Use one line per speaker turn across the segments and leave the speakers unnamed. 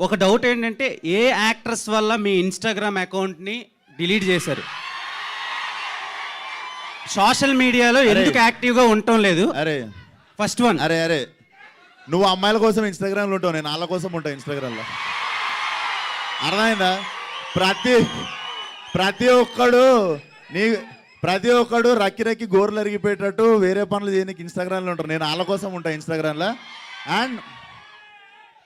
ఒక డౌట్ ఏంటంటే ఏ యాక్ట్రెస్ వల్ల మీ ఇన్స్టాగ్రామ్ అకౌంట్ని డిలీట్ చేశారు? సోషల్ మీడియాలో ఎందుకు యాక్టివ్గా ఉండటం లేదు?
అరే.
First one.
అరే అరే. నువ్వు అమ్మాయిల కోసం ఇన్స్టాగ్రామ్లో ఉంటావు నేను వాళ్ళ కోసం ఉంటా ఇన్స్టాగ్రామ్లో. అర్థమైందా? ప్రతి ప్రతి ఒక్కడు నీ ప్రతి ఒక్కడు రక్కి రక్కి గోర్లు అరిగిపోయేటట్టు వేరే పనులు చేయడానికి ఇన్స్టాగ్రామ్లో ఉంటారు. నేను వాళ్ళ కోసం ఉంటా ఇన్స్టాగ్రామ్లో. అండ్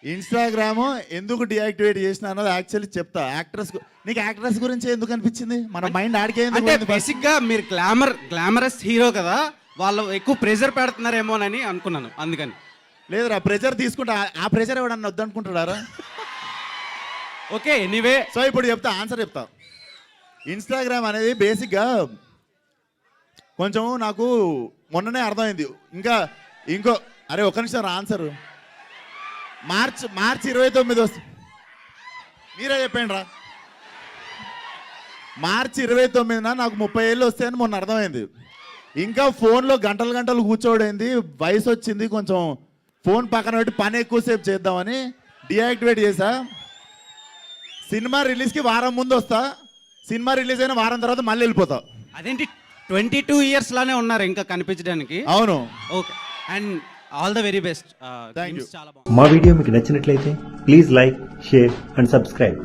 ఇన్స్టాగ్రామ్ ఎందుకు డియాక్టివేట్ చేసిన అన్నది యాక్చువల్లీ చెప్తా. యాక్ట్రెస్ నీకు యాక్ట్రెస్ గురించి ఎందుకు అనిపించింది? మన మైండ్ ఆడికే
అంటే
first?
బేసిక్గా మీరు గ్లామర్ గ్లామరస్ హీరో కదా వాళ్ళు ఎక్కువ ప్రెజర్ పెడుతున్నారేమోనని అనుకున్నాను అందుకని.
లేదురా ప్రెజర్ తీసుకుంటా ఆ- ప్రెజర్ ఎవడన్నా వద్దనుకుంటాడారా
ఓకే ఎనీవే
సో ఇప్పుడు చెప్తా ఆన్సర్ చెప్తా. ఇన్స్టాగ్రామ్ అనేది బేసిక్గా కొంచెం నాకు మొన్ననే అర్థమైంది. ఇంకా ఇంకో అరే ఒక నిమిషం ఆన్సర్ మార్చ్ మార్చ్ ఇరవై తొమ్మిది వస్తుంది. మీరే చెప్పండి రా. మార్చ్ ఇరవై తొమ్మిదిన నాకు ముప్పై ఏళ్ళు వస్తాయని మొన్న అర్థమైంది. ఇంకా ఫోన్లో గంటలు గంటలు కూర్చోడైంది వయసు వచ్చింది కొంచెం ఫోన్ పక్కన పెట్టి పని ఎక్కువసేపు చేద్దామని డియాక్టివేట్ చేసా సినిమా రిలీజ్కి వారం ముందు వస్తా. సినిమా రిలీజ్ అయిన వారం తర్వాత మళ్ళీ వెళ్ళిపోతా.
అదేంటి ట్వంటీ టూ ఇయర్స్ లానే ఉన్నారు ఇంకా కనిపించడానికి?
అవును.
Okay. And all the very best
మా వీడియో మీకు నచ్చినట్లయితే please like share and subscribe.